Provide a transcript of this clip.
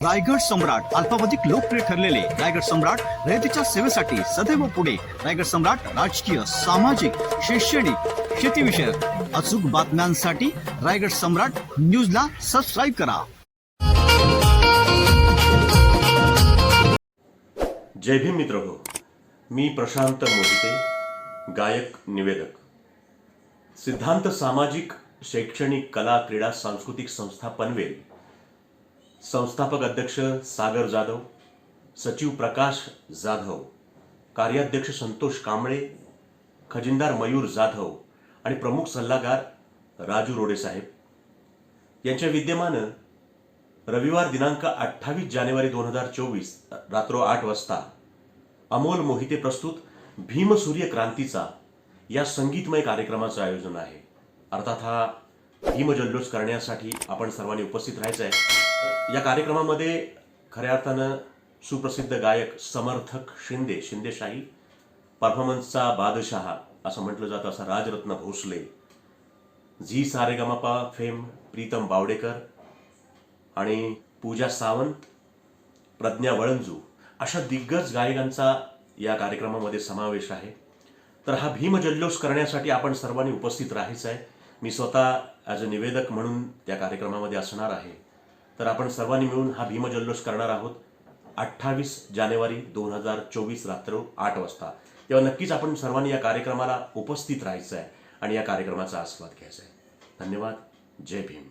रायगड सम्राट अल्पावधिक लोकप्रिय ठरलेले रायगड सम्राट रयतेच्या सेवेसाठी सदैव पुढे. रायगड सम्राट राजकीय सामाजिक शैक्षणिक शेतीविषयक अचूक बातम्यांसाठी रायगड सम्राट न्यूजला सबस्क्राईब करा. जय भीम मित्र हो मी प्रशांत मोहिते गायक निवेदक. सिद्धांत सामाजिक शैक्षणिक कला क्रीडा सांस्कृतिक संस्था पनवेल. संस्थापक अध्यक्ष सागर जाधव सचिव प्रकाश जाधव कार्याध्यक्ष संतोष कांबळे खजिनदार मयूर जाधव आणि प्रमुख सल्लागार राजू रोडे साहेब. यांच्या विद्यमानं रविवार दिनांक अठ्ठावीस जानेवारी दोन हजार चोवीस रात्र आठ वाजता अमोल मोहिते प्रस्तुत भीमसूर्य क्रांतीचा या संगीतमय कार्यक्रमाचं आयोजन आहे. अर्थात हा भीमजल्लोष करण्यासाठी आपण सर्वांनी उपस्थित राहायचं आहे या कार्यक्रमामध्ये खऱ्या अर्थानं सुप्रसिद्ध गायक समर्थक शिंदे शिंदेशाही परफॉर्मन्सचा बादशहा असं म्हटलं जातं असा राजरत्न भोसले झी सारेगमापा फेम प्रीतम बावडेकर आणि पूजा सावंत प्रज्ञा वळंजू अशा दिग्गज गायकांचा या कार्यक्रमामध्ये समावेश आहे. तर हा भीमजल्लोष करण्यासाठी आपण सर्वांनी उपस्थित राहायचं आहे. मी स्वतः ॲज अ निवेदक म्हणून त्या कार्यक्रमामध्ये असणार आहे. तर आपण सर्वांनी मिळून हा भीमजल्लोष करणार आहोत. अठ्ठावीस जानेवारी दोन हजार चोवीस रात्र आठ वाजता. तेव्हा नक्कीच आपण सर्वांनी या कार्यक्रमाला उपस्थित राहायचं आहे आणि या कार्यक्रमाचा आस्वाद घ्यायचा आहे धन्यवाद. जय भीम.